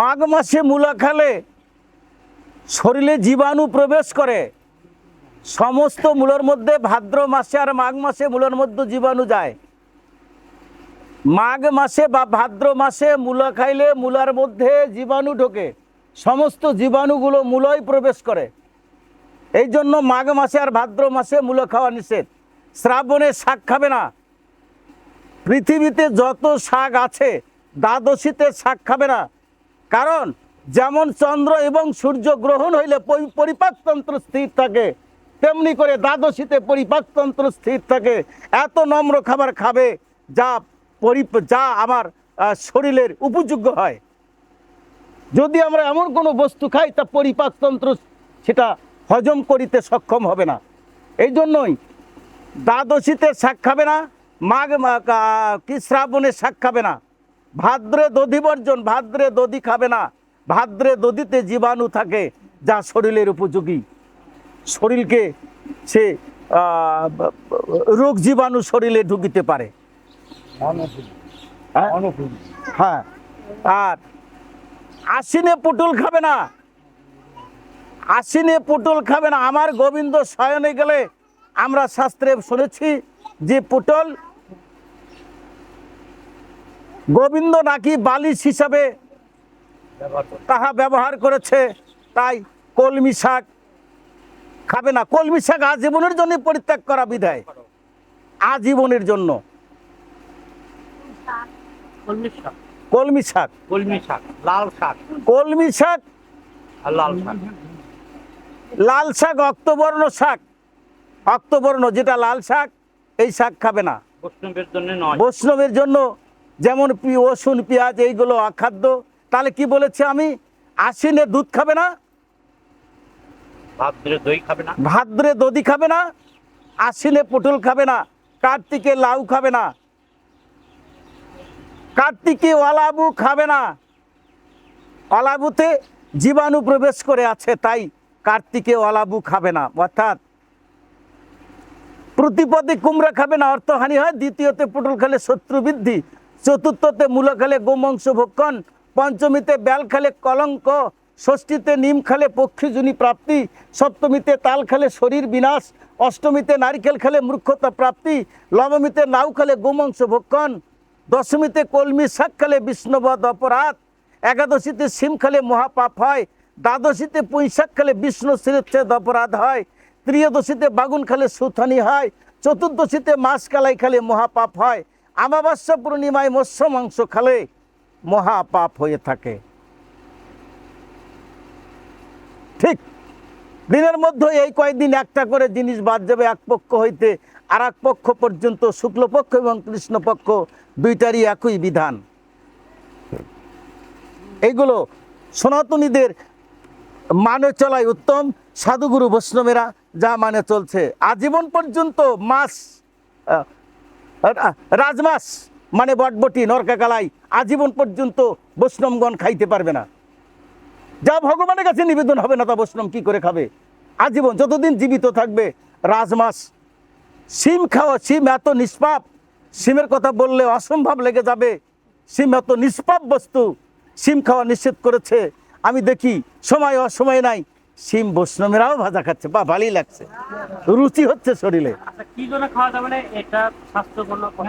মাঘ মাসে মূলা খেলে শরীরে জীবাণু প্রবেশ করে। সমস্ত মূলের মধ্যে ভাদ্র মাসে আর মাঘ মাসে মূলের মধ্যে জীবাণু যায়। মাঘ মাসে বা ভাদ্র মাসে মূলা খাইলে মূলার মধ্যে জীবাণু ঢোকে। সমস্ত জীবাণুগুলো মূলয় প্রবেশ করে। এই জন্য মাঘ মাসে আর ভাদ্র মাসে মূলা খাওয়া নিষেধ। শ্রাবণে শাক খাবে না। পৃথিবীতে যত শাক আছে দ্বাদশীতে শাক খাবে না। কারণ যেমন চন্দ্র এবং সূর্য গ্রহণ হইলে পরিপাকতন্ত্র স্থির থাকে, তেমনি করে দ্বাদশীতে পরিপাকতন্ত্র স্থির থাকে। এত নম্র খাবার খাবে যা পরি যা আমার শরীরের উপযোগ্য হয়। যদি আমরা এমন কোনো বস্তু খাই, তা পরিপাকতন্ত্র সেটা হজম করিতে সক্ষম হবে না। এই জন্যই দ্বাদশীতে শাক খাবে না, মাঘ কি শ্রাবণে শাক খাবে না। ভাদ্রে দধি বর্জন ভাদ্রে দধি খাবে না। ভাদ্রে দধিতে জীবাণু থাকে যা শরীরের উপযোগী। শরীরকে সে রোগ জীবাণু শরীরে ঢুকিতে পারে। হ্যাঁ? হ্যাঁ। আর আশ্বিনে পুটুল খাবে না। আশ্বিনে পুটুল খাবে না। আমার গোবিন্দ শয়নে গেলে আমরা শাস্ত্রে শুনেছি যে পুটল গোবিন্দ নাকি বালিশ হিসাবে তাহা ব্যবহার করেছে? তাই কলমি শাক খাবে না। কলমি শাক আজীবনের জন্য পরিত্যাগ করা বিধায়। আজীবনের জন্য। কলমি শাক। কলমি শাক। লাল শাক। কলমি শাক? লাল শাক। লাল শাক অক্তবর্ণ শাক। অক্তবর্ণ যেটা লাল শাক এই শাক খাবে না। বৈষ্ণবের জন্য বৈষ্ণবের জন্য যেমন রসুন পেঁয়াজ এইগুলো অখাদ্য তাহলে কি বলেছি আমি? আশ্বিনে দুধ খাবে না? ভাদ্রে দই খাবে না? ভাদ্রে দধি খাবে না? আশ্বিনে পটল খাবে না? কার্তিকে লাউ খাবে না? কার্তিকে অলাবু খাবে না? অলাবুতে জীবাণু প্রবেশ করে আছে তাই কার্তিকে অলাবু খাবে না অর্থাৎ প্রতিপদে কুমড়া খাবে না অর্থহানি হয় দ্বিতীয়তে পটল খেলে শত্রু বৃদ্ধি চতুর্থতে মূলো খেলে গোমাংস ভক্ষণ, পঞ্চমীতে বেল খেলে কলঙ্ক, ষষ্ঠীতে নিম খেলে পক্ষীজনী প্রাপ্তি, সপ্তমীতে তাল খেলে শরীর বিনাশ, অষ্টমীতে নারিকেল খেলে মূর্খতা প্রাপ্তি, নবমীতে নাউ খেলে গোমাংস ভক্ষণ, দশমীতে কলমি শাক খেলে বিষ্ণুবধ অপরাধ, একাদশীতে সিম খেলে মহাপাপ হয়, দ্বাদশীতে পুঁই শাক খেলে বিষ্ণু শিরচ্ছেদ অপরাধ হয়, ত্রিয়োদশীতে বাগুন খালে সুথানি হয়, চতুর্দশীতে মাস কালাই খালে মহাপাপ হয় আমাবাস্যা পূর্ণিমায় মৎস্য মাংস খেলে মহাপাপ হয়ে থাকে। ঠিক দিনের মধ্যে এই কয়েকদিন একটা করে জিনিস বাদ যাবে, এক পক্ষ হইতে আর এক পক্ষ পর্যন্ত শুক্লপক্ষ এবং কৃষ্ণপক্ষ দুইটারই একই বিধান। এইগুলো সনাতনীদের মানে চলাই উত্তম, সাধুগুরু বৈষ্ণবেরা যা মানে চলছে। আজীবন পর্যন্ত মাস রাজমাস মানে বটবটি নরকাকালাই আজীবন পর্যন্ত বৈষ্ণবগণ খাইতে পারবে না। যা ভগবানের কাছে নিবেদন হবে না তা বৈষ্ণব কি করে খাবে? আজীবন যতদিন জীবিত থাকবে রাজমাস সিম খাওয়া, সিম এত নিষ্পাপ, সিমের কথা বললে অসম্ভব লেগে যাবে। সিম এত নিষ্পাপ বস্তু, সিম খাওয়া নিষেধ করেছে। আমি দেখি, সময় অসময় নাই সিম বৈষ্ণবেরাও ভাজা খাচ্ছে। বা ভালোই লাগছে। রুচি হচ্ছে শরীরে।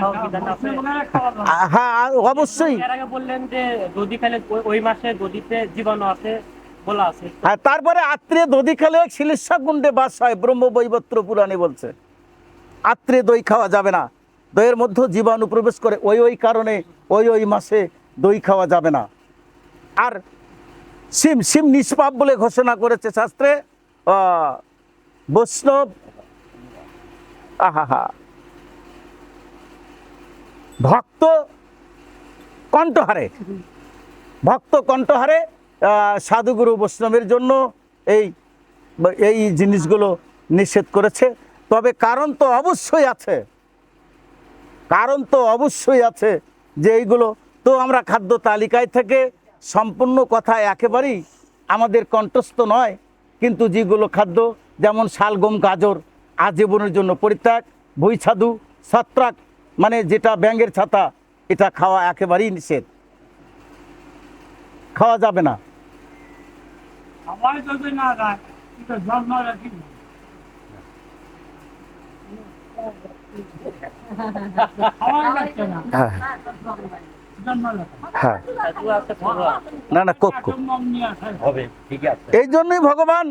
আচ্ছা হ্যাঁ অবশ্যই। এর বললেন যে দধি খেলে ওই- ওই মাসে দধিতে জীবাণু আছে হ্যাঁ তারপরে আত্রে দধি খেলে শিলিশা গুন্ডে বাস হয় ব্রহ্ম বৈবত্র পুরাণে বলছে। আত্রে দই খাওয়া যাবে না। দইয়ের মধ্যে জীবাণু প্রবেশ করে ওই ওই কারণে ওই ওই মাসে দই খাওয়া যাবে না। আর সিম সিম নিষ্পাপ বলে ঘোষণা করেছে শাস্ত্রে। বৈষ্ণব, আহাহা। ভক্ত কণ্ঠহারে। ভক্ত কণ্ঠহারে সাধুগুরু বৈষ্ণবের জন্য এই এই জিনিসগুলো নিষেধ করেছে। তবে কারণ তো অবশ্যই আছে। কারণ তো অবশ্যই আছে যে এইগুলো, তো আমরা খাদ্য তালিকায় থেকে সম্পূর্ণ কথা একেবারেই আমাদের কণ্ঠস্থ নয় কিন্তু যেগুলো খাদ্য যেমন শালগম গাজর আজীবনের জন্য পরিত্যাগ বৈছাদু ছত্রাক মানে যেটা ব্যাঙের ছাতা এটা খাওয়া একেবারেই নিষেধ। খাওয়া যাবে না। হ্যাঁ হ্যাঁ। না না কক্ষ এই জন্যই ভগবান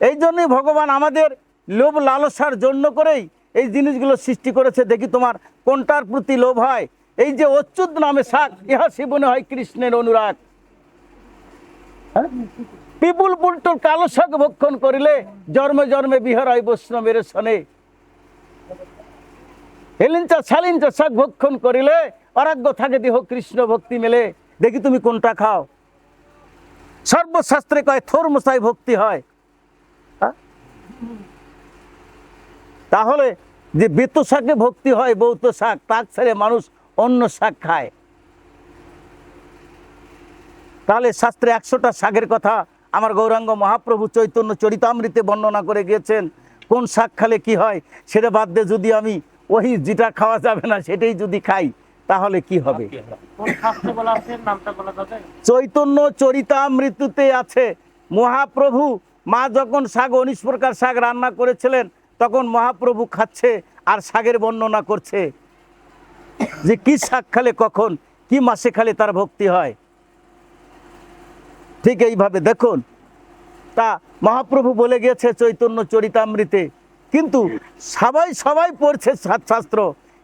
এই জন্যই ভগবান আমাদের লোভ লালসার জন্য করেই এই জিনিসগুলো সৃষ্টি করেছে। দেখি তোমার কোনটার প্রতি লোভ হয়। এই যে অচ্যুত নামে শাক ইহা সেবনে হয় কৃষ্ণের অনুরাগ। হ্যাঁ? পিপুল পুলটুর কালো শাক ভক্ষণ করিলে জন্মে জন্মে বিহার হয় বৈষ্ণবের সনে। হেলিঞ্চা শালিঞ্চা শাক ভক্ষণ করিলে, অরাগ্য থাকে দেহ কৃষ্ণ ভক্তি মেলে। দেখি তুমি কোনটা খাও। সর্বশাস্ত্রে কয় থোর মশাই ভক্তি হয়। হ্যাঁ? তাহলে যে বেত শাকে ভক্তি হয়, বৌত শাক, তাক ছেড়ে মানুষ অন্য শাক খায়। তাহলে শাস্ত্রে একশোটা শাকের কথা আমার গৌরাঙ্গ মহাপ্রভু চৈতন্য চরিতামৃতে বর্ণনা করে গিয়েছেন। কোন শাক খালে কি হয়, সেটা বাদ দিয়ে যদি আমি ওই যেটা খাওয়া যাবে না সেটাই যদি খাই তাহলে কি হবে? চৈতন্য চরিতামৃত্যুতে আছে। মহাপ্রভু মা যখন শাক উনিশ প্রকার শাক রান্না করেছিলেন তখন মহাপ্রভু খাচ্ছে আর শাকের বর্ণনা করছে। যে কি শাক খালে কখন কি মাসে খালে তার ভক্তি হয়? ঠিক এইভাবে দেখুন। তা মহাপ্রভু বলে গিয়েছে চৈতন্য চরিতামৃতে কিন্তু সবাই সবাই পড়ছে শাস্ত্র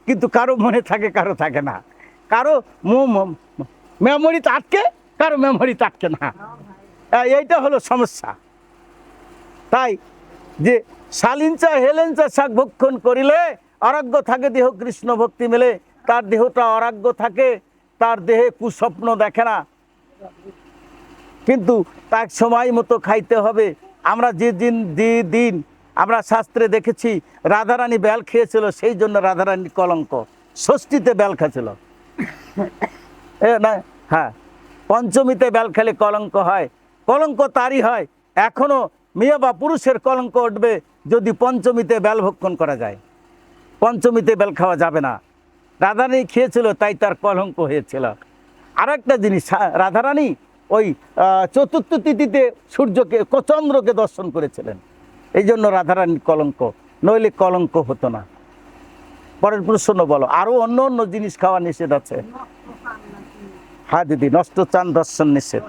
কিন্তু কারও মনে থাকে, কারও থাকে না। কারও মেমোরিতে আটকে, কারও মেমোরিতে আটকে না। এইটা হলো সমস্যা। তাই যে শালিনচা হেলেঞ্চা শাক ভক্ষণ করিলে অরাগ্য থাকে, দেহ কৃষ্ণ ভক্তি মেলে। তার দেহটা অরাগ্য থাকে, তার দেহে কুস্বপ্ন দেখে না। কিন্তু তার সময় মতো খাইতে হবে। আমরা যে দিন যে দিন আমরা শাস্ত্রে দেখেছি রাধারানী বেল খেয়েছিল সেই জন্য রাধারানী কলঙ্ক। ষষ্ঠীতে বেল খেয়েছিল। না হ্যাঁ পঞ্চমীতে বেল খেলে কলঙ্ক হয়। কলঙ্ক তারই হয়। এখনও মেয়ে বা পুরুষের কলঙ্ক উঠবে যদি পঞ্চমীতে বেল ভক্ষণ করা যায়। পঞ্চমীতে বেল খাওয়া যাবে না। রাধারানী খেয়েছিল তাই তার কলঙ্ক হয়েছিল। আর একটা জিনিস হ্যাঁ, রাধারানী ওই চতুর্থ তিথিতে সূর্যকে চন্দ্রকে দর্শন করেছিলেন। এই জন্য রাধারানী কলঙ্ক, নইলে কলঙ্ক হতো না। পরের প্রশ্ন বলো আরও অন্য অন্য জিনিস খাওয়া নিষেধ আছে? হ্যাঁ দিদি, নষ্ট চান দর্শন নিষেধ।